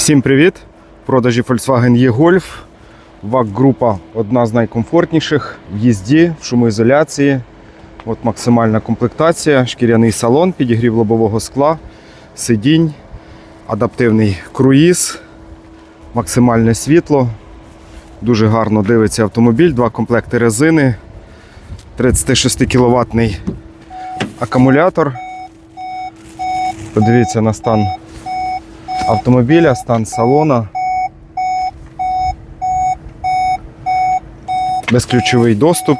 Всім привіт! В продажі Volkswagen E-Golf. ВАК-група одна з найкомфортніших в їзді, в шумоізоляції. От максимальна комплектація, шкіряний салон, підігрів лобового скла, сидінь, адаптивний круїз, максимальне світло. Дуже гарно дивиться автомобіль, два комплекти резини, 36 кВт акумулятор. Подивіться на стан автомобіля, стан салона. Безключовий доступ.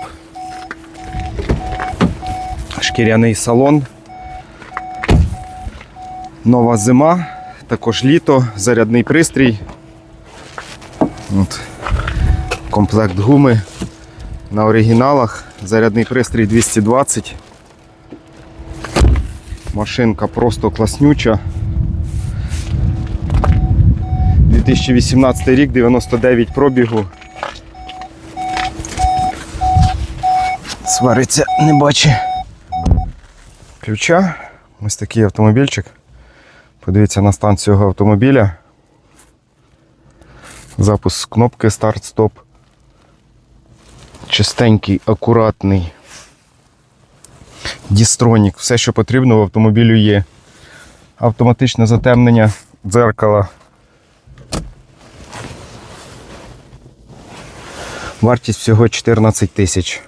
Шкіряний салон. Нова зима, також літо, зарядний пристрій. От. Комплект гуми на оригіналах. Зарядний пристрій 220. Машинка просто класнюча. 2018 рік, 99 пробігу. Свариться, не бачить. Ключа. Ось такий автомобільчик. Подивіться на стан цього автомобіля. Запуск кнопки старт-стоп. Чистенький, акуратний. Дістронік, все, що потрібно в автомобілю є. Автоматичне затемнення дзеркала. Вартість всього 14 тисяч.